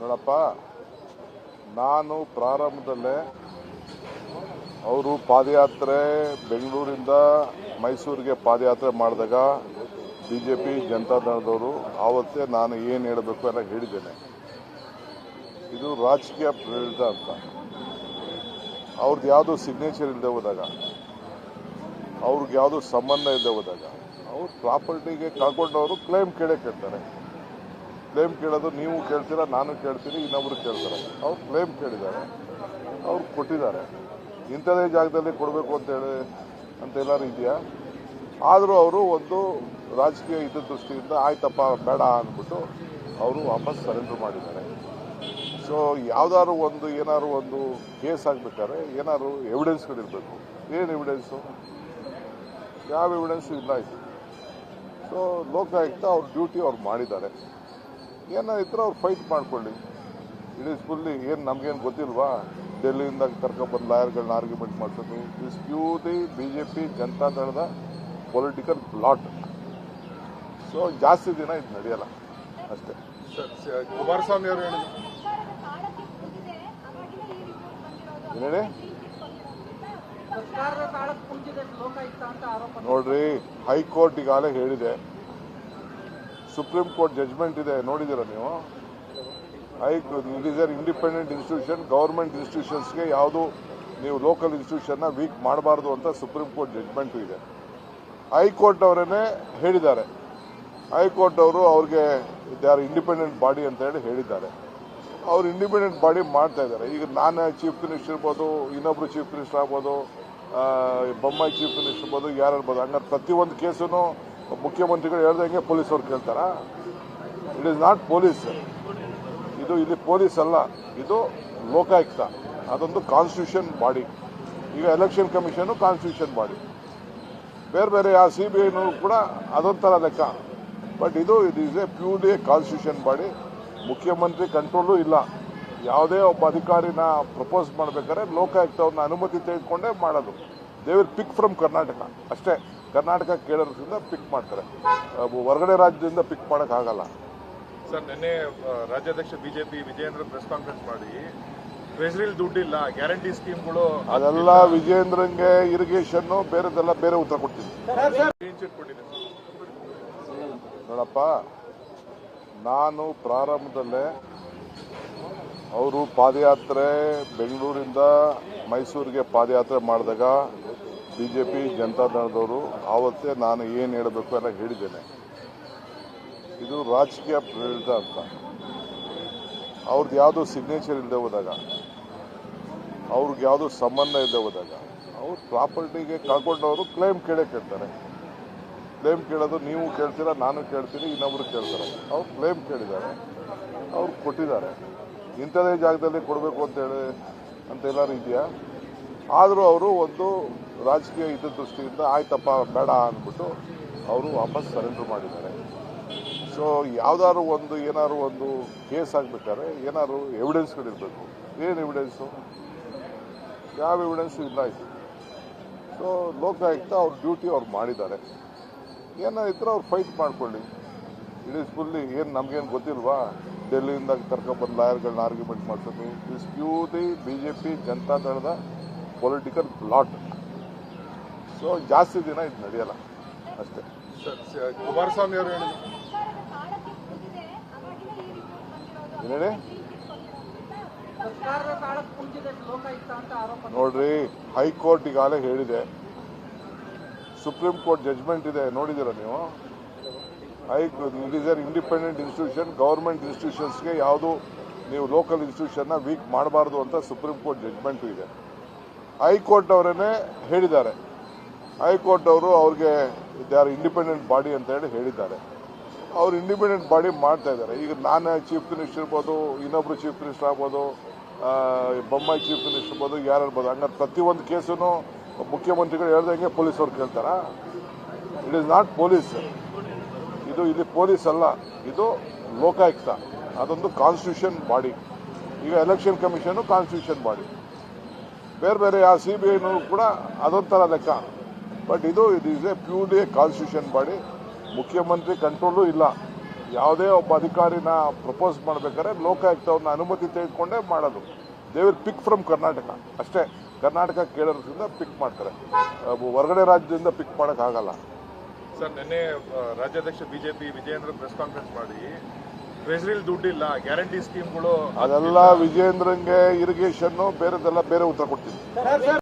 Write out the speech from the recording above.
ನೋಡಪ್ಪ, ನಾನು ಪ್ರಾರಂಭದಲ್ಲೇ ಅವರು ಪಾದಯಾತ್ರೆ ಬೆಂಗಳೂರಿಂದ ಮೈಸೂರಿಗೆ ಪಾದಯಾತ್ರೆ ಮಾಡಿದಾಗ ಬಿ ಜೆ ಪಿ ಜನತಾದಳದವರು ಆವತ್ತೇ ನಾನು ಏನು ಹೇಳಬೇಕು ಎಲ್ಲ ಹೇಳಿದ್ದೇನೆ. ಇದು ರಾಜಕೀಯ ಪ್ರೇರಿತ ಅಂತ. ಅವ್ರದ್ದು ಯಾವುದು ಸಿಗ್ನೇಚರ್ ಇಲ್ಲದೆ ಹೋದಾಗ, ಅವ್ರಿಗೆ ಯಾವುದೋ ಸಂಬಂಧ ಇಲ್ಲದೆ ಹೋದಾಗ, ಅವ್ರು ಪ್ರಾಪರ್ಟಿಗೆ ಕಳ್ಕೊಂಡವರು ಕ್ಲೈಮ್ ಕೇಳಕ್ಕೆ ಕೇಳ್ತಾರೆ. ಕ್ಲೇಮ್ ಕೇಳೋದು, ನೀವು ಕೇಳ್ತೀರಾ, ನಾನು ಕೇಳ್ತೀನಿ, ಇನ್ನೊಬ್ರು ಕೇಳ್ತಾರೆ. ಅವ್ರು ಕ್ಲೇಮ್ ಕೇಳಿದ್ದಾರೆ. ಅವ್ರು ಕೊಟ್ಟಿದ್ದಾರೆ. ಇಂಥದೇ ಜಾಗದಲ್ಲಿ ಕೊಡಬೇಕು ಅಂತೇಳಿ ಅಂತ ಎಲ್ಲರೂ ಇದೆಯಾ ಆದರೂ ಅವರು ಒಂದು ರಾಜಕೀಯ ಹಿತದೃಷ್ಟಿಯಿಂದ ಆಯ್ತಪ್ಪ, ಬೇಡ ಅಂದ್ಬಿಟ್ಟು ಅವರು ವಾಪಸ್ ಸರೆಂಡರ್ ಮಾಡಿದ್ದಾರೆ. ಸೊ ಯಾವ್ದಾದ್ರು ಒಂದು, ಏನಾದ್ರು ಒಂದು ಕೇಸ್ ಆಗಬೇಕಾದ್ರೆ ಏನಾದ್ರು ಎವಿಡೆನ್ಸ್ಗಳಿರಬೇಕು ಏನು ಎವಿಡೆನ್ಸು ಯಾವ ಎವಿಡೆನ್ಸು ಇಲ್ಲ ಇದು. ಸೊ ಲೋಕಾಯುಕ್ತ ಅವ್ರ ಡ್ಯೂಟಿ ಅವ್ರು ಮಾಡಿದ್ದಾರೆ. ಏನೋ ಇದ್ರೆ ಅವ್ರು ಫೈಟ್ ಮಾಡ್ಕೊಳ್ಳಿ. ಇಡೀ ಸ್ಕೂಲ್ ಫುಲ್ಲಿ ಏನು ನಮಗೇನು ಗೊತ್ತಿಲ್ವಾ? ಡೆಲ್ಲಿಯಿಂದ ಕರ್ಕೊಬಂದು ಲಾಯರ್ಗಳನ್ನ ಆರ್ಗ್ಯುಮೆಂಟ್ ಮಾಡಿಸೋದು. Is purely B J P ಜನತಾದಳದ political plot so ಜಾಸ್ತಿ ದಿನ ಇದು ನಡೆಯಲ್ಲ. ಅಷ್ಟೇ. ಕುಮಾರಸ್ವಾಮಿ ಅವರು ಹೇಳಿ ನೋಡ್ರಿ ಹೈಕೋರ್ಟ್ ಈಗಾಗಲೇ ಹೇಳಿದೆ. ಸುಪ್ರೀಂ ಕೋರ್ಟ್ ಜಜ್ಮೆಂಟ್ ಇದೆ ನೋಡಿದಿರ ನೀವು? High it is an independent institution government ಇನ್ಸ್ಟಿಟ್ಯೂಷನ್ಸ್ಗೆ ಯಾವುದು ನೀವು ಲೋಕಲ್ ಇನ್ಸ್ಟಿಟ್ಯೂಷನ್ನ ವೀಕ್ ಮಾಡಬಾರ್ದು ಅಂತ ಸುಪ್ರೀಂ ಕೋರ್ಟ್ ಜಜ್ಮೆಂಟು ಇದೆ. ಹೈಕೋರ್ಟ್ ಅವರೇ ಹೇಳಿದ್ದಾರೆ. ಹೈಕೋರ್ಟ್ ಅವರು ಅವ್ರಿಗೆ ದೇ ಆರ್ ಇಂಡಿಪೆಂಡೆಂಟ್ ಬಾಡಿ ಅಂತ ಹೇಳಿ ಹೇಳಿದ್ದಾರೆ. ಅವ್ರು ಇಂಡಿಪೆಂಡೆಂಟ್ ಬಾಡಿ ಮಾಡ್ತಾ ಇದ್ದಾರೆ. ಈಗ ನಾನು ಚೀಫ್ ಮಿನಿಸ್ಟರ್ ಇರ್ಬೋದು, ಇನ್ನೊಬ್ರು ಚೀಫ್ ಮಿನಿಸ್ಟರ್ ಆಗ್ಬೋದು ಬೊಮ್ಮಾಯಿ ಚೀಫ್ ಮಿನಿಸ್ಟರ್ ಇರ್ಬೋದು, ಯಾರು ಇರ್ಬೋದು, ಹಂಗಾರೆ ಪ್ರತಿಯೊಂದು ಕೇಸನ್ನು ಮುಖ್ಯಮಂತ್ರಿಗಳು ಹೇಳ್ದಂಗೆ ಪೊಲೀಸವ್ರು ಕೇಳ್ತಾರ. ಇಟ್ ಈಸ್ ನಾಟ್ ಪೊಲೀಸ್ ಇದು ಇಲ್ಲಿ ಪೊಲೀಸ್ ಅಲ್ಲ. ಇದು ಲೋಕಾಯುಕ್ತ. ಅದೊಂದು ಕಾನ್ಸ್ಟಿಟ್ಯೂಷನ್ ಬಾಡಿ ಈಗ ಎಲೆಕ್ಷನ್ ಕಮಿಷನು ಕಾನ್ಸ್ಟಿಟ್ಯೂಷನ್ ಬಾಡಿ ಬೇರೆ ಬೇರೆ ಆ ಸಿ ಬಿ ಐನೂ ಕೂಡ ಅದೊಂಥರ ಲೆಕ್ಕ. ಬಟ್ ಇದು it is a purely constitution body ಮುಖ್ಯಮಂತ್ರಿ ಕಂಟ್ರೋಲು ಇಲ್ಲ. ಯಾವುದೇ ಒಬ್ಬ ಅಧಿಕಾರಿನ ಪ್ರಪೋಸ್ ಮಾಡಬೇಕಾದ್ರೆ ಲೋಕಾಯುಕ್ತವ್ರನ್ನ ಅನುಮತಿ ತೆಗೆದುಕೊಂಡೇ ಮಾಡೋದು. ದೇ ಪಿಕ್ ಫ್ರಮ್ ಕರ್ನಾಟಕ ಅಷ್ಟೇ. ಕರ್ನಾಟಕ ಕೇಳೋದ್ರಿಂದ ಪಿಕ್ ಮಾಡ್ತಾರೆ. ಹೊರಗಡೆ ರಾಜ್ಯದಿಂದ ಪಿಕ್ ಮಾಡೋಕ್ಕಾಗಲ್ಲ ಸರ್ ನಿನ್ನೆ ರಾಜ್ಯಾಧ್ಯಕ್ಷ ಬಿಜೆಪಿ ವಿಜಯೇಂದ್ರ ಪ್ರೆಸ್ ಕಾನ್ಫರೆನ್ಸ್ ಮಾಡಿ ಟ್ರೆಜರಿಲಿ ದುಡ್ಡಿಲ್ಲ ಗ್ಯಾರಂಟಿ ಸ್ಕೀಮ್ಗಳು ಅದೆಲ್ಲ ವಿಜಯೇಂದ್ರಂಗೆ ಇರಿಗೇಷನ್ ಬೇರೆದೆಲ್ಲ ಬೇರೆ ಉತ್ತರ ಕೊಡ್ತೀನಿ. ನೋಡಪ್ಪ ನಾನು ಪ್ರಾರಂಭದಲ್ಲೇ ಅವರು ಪಾದಯಾತ್ರೆ ಬೆಂಗಳೂರಿಂದ ಮೈಸೂರಿಗೆ ಪಾದಯಾತ್ರೆ ಮಾಡಿದಾಗ ಬಿ ಜೆ ಪಿ ಜನತಾದಳದವರು ಆವತ್ತೇ ನಾನು ಏನು ಹೇಳಬೇಕು ಎಲ್ಲ ಹೇಳಿದ್ದೇನೆ. ಇದು ರಾಜಕೀಯ ಪ್ರೇರಿತ ಅಂತ. ಅವ್ರದ್ದು ಯಾವುದೋ ಸಿಗ್ನೇಚರ್ ಇಲ್ಲದೆ ಹೋದಾಗ, ಅವ್ರಿಗೆ ಯಾವುದೋ ಸಂಬಂಧ ಇಲ್ಲದೆ ಹೋದಾಗ, ಅವ್ರು ಪ್ರಾಪರ್ಟಿಗೆ ಕಳ್ಕೊಂಡವರು ಕ್ಲೇಮ್ ಕೇಳೇ ಕೇಳ್ತಾರೆ. ಕ್ಲೇಮ್ ಕೇಳೋದು ನೀವು ಕೇಳ್ತೀರಾ, ನಾನು ಕೇಳ್ತೀನಿ, ಇನ್ನೊಬ್ರು ಕೇಳ್ತಾರೆ. ಅವ್ರು ಕ್ಲೇಮ್ ಕೇಳಿದ್ದಾರೆ, ಅವ್ರು ಕೊಟ್ಟಿದ್ದಾರೆ. ಇಂಥದೇ ಜಾಗದಲ್ಲಿ ಕೊಡಬೇಕು ಅಂತೇಳಿ ಅಂತ ಎಲ್ಲರೂ ಇದೆಯಾ ಆದರೂ ಅವರು ಒಂದು ರಾಜಕೀಯ ಹಿತದೃಷ್ಟಿಯಿಂದ ಆಯ್ತಪ್ಪ, ಬೇಡ ಅಂದ್ಬಿಟ್ಟು ಅವರು ವಾಪಸ್ ಸರೆಂಡರ್ ಮಾಡಿದ್ದಾರೆ. ಸೊ ಯಾವ್ದಾದ್ರು ಒಂದು, ಏನಾದ್ರು ಒಂದು ಕೇಸ್ ಆಗಬೇಕಾದ್ರೆ ಏನಾದ್ರು ಎವಿಡೆನ್ಸ್ಗಳಿರಬೇಕು ಏನು ಎವಿಡೆನ್ಸು ಯಾವ ಎವಿಡೆನ್ಸು ಇಲ್ಲ ಇದು ಸೊ ಲೋಕಾಯುಕ್ತ ಅವ್ರ ಡ್ಯೂಟಿ ಅವ್ರು ಮಾಡಿದ್ದಾರೆ. ಏನೋ ಇದ್ರೆ ಅವ್ರು ಫೈಟ್ ಮಾಡ್ಕೊಳ್ಳಿ. ಇಟ್ ಇಸ್ ಫುಲ್ಲಿ ಏನು ನಮಗೇನು ಗೊತ್ತಿಲ್ವಾ? ಡೆಲ್ಲಿಯಿಂದ ಕರ್ಕೊಂಡ್ಬಂದು ಲಾಯರ್ಗಳನ್ನ ಆರ್ಗ್ಯುಮೆಂಟ್ ಮಾಡಿಸೋದು. Is purely B J P ಜನತಾದಳದ political plot so ಜಾಸ್ತಿ ದಿನ ಇದು ನಡೆಯಲ್ಲ. ಅಷ್ಟೇ. ಕುಮಾರಸ್ವಾಮಿ ಅವರು ಏನೇಳಿ ನೋಡ್ರಿ ಹೈಕೋರ್ಟ್ ಈಗಾಗಲೇ ಹೇಳಿದೆ. ಸುಪ್ರೀಂ ಕೋರ್ಟ್ ಜಜ್ಮೆಂಟ್ ಇದೆ ನೋಡಿದಿರ ನೀವು? High it is an independent institution government ಇನ್ಸ್ಟಿಟ್ಯೂಷನ್ಸ್ಗೆ ಯಾವುದು ನೀವು ಲೋಕಲ್ ಇನ್ಸ್ಟಿಟ್ಯೂಷನ್ನ ವೀಕ್ ಮಾಡಬಾರ್ದು ಅಂತ ಸುಪ್ರೀಂ ಕೋರ್ಟ್ ಜಜ್ಮೆಂಟು ಇದೆ. ಹೈಕೋರ್ಟ್ ಅವರೇ ಹೇಳಿದ್ದಾರೆ. ಹೈಕೋರ್ಟ್ ಅವರು ಅವ್ರಿಗೆ ಆರ್ ಇಂಡಿಪೆಂಡೆಂಟ್ ಬಾಡಿ ಅಂತ ಹೇಳಿ ಹೇಳಿದ್ದಾರೆ. ಅವ್ರು ಇಂಡಿಪೆಂಡೆಂಟ್ ಬಾಡಿ ಮಾಡ್ತಾ ಇದ್ದಾರೆ. ಈಗ ನಾನು ಚೀಫ್ ಮಿನಿಸ್ಟರ್ ಇರ್ಬೋದು, ಇನ್ನೊಬ್ರು ಚೀಫ್ ಮಿನಿಸ್ಟರ್ ಆಗ್ಬೋದು ಬೊಮ್ಮಾಯಿ ಚೀಫ್ ಮಿನಿಸ್ಟರ್ ಇರ್ಬೋದು, ಯಾರು ಇರ್ಬೋದು ಹಂಗಾರೆ ಪ್ರತಿಯೊಂದು ಕೇಸನ್ನು ಮುಖ್ಯಮಂತ್ರಿಗಳು ಹೇಳ್ದಂಗೆ ಪೊಲೀಸವ್ರು ಕೇಳ್ತಾರ? ಇಟ್ ಈಸ್ ನಾಟ್ ಪೊಲೀಸ್ ಇದು ಇಲ್ಲಿ ಪೊಲೀಸ್ ಅಲ್ಲ. ಇದು ಲೋಕಾಯುಕ್ತ. ಅದೊಂದು ಕಾನ್ಸ್ಟಿಟ್ಯೂಷನ್ ಬಾಡಿ ಈಗ ಎಲೆಕ್ಷನ್ ಕಮಿಷನು ಕಾನ್ಸ್ಟಿಟ್ಯೂಷನ್ ಬಾಡಿ ಬೇರೆ ಬೇರೆ, ಆ ಸಿ ಬಿ ಐನೂ ಕೂಡ ಅದೊಂಥರ ಲೆಕ್ಕ. ಬಟ್ ಇದು it is a purely constitution body ಮುಖ್ಯಮಂತ್ರಿ ಕಂಟ್ರೋಲು ಇಲ್ಲ. ಯಾವುದೇ ಒಬ್ಬ ಅಧಿಕಾರಿನ ಪ್ರಪೋಸ್ ಮಾಡ್ಬೇಕಾದ್ರೆ ಲೋಕಾಯುಕ್ತವ್ರನ್ನ ಅನುಮತಿ ತೆಗೆದುಕೊಂಡೇ ಮಾಡೋದು. They will pick from Karnataka ಅಷ್ಟೇ. ಕರ್ನಾಟಕ ಕೇಳೋದ್ರಿಂದ ಪಿಕ್ ಮಾಡ್ತಾರೆ. ಹೊರಗಡೆ ರಾಜ್ಯದಿಂದ ಪಿಕ್ ಮಾಡೋಕ್ಕಾಗಲ್ಲ. ಸರ್, ನಿನ್ನೆ ರಾಜ್ಯಾಧ್ಯಕ್ಷ ಬಿಜೆಪಿ ವಿಜಯೇಂದ್ರ ಪ್ರೆಸ್ ಕಾನ್ಫರೆನ್ಸ್ ಮಾಡಿ ಟ್ರೆಜರಿಲಿ ದುಡ್ಡಿಲ್ಲ ಗ್ಯಾರಂಟಿ ಸ್ಕೀಮ್ಗಳು ಅದೆಲ್ಲ ವಿಜೇಂದ್ರಂಗೆ ಇರಿಗೇಷನ್ನು ಬೇರೆದೆಲ್ಲ ಬೇರೆ ಉತ್ತರ ಕೊಡ್ತೀನಿ.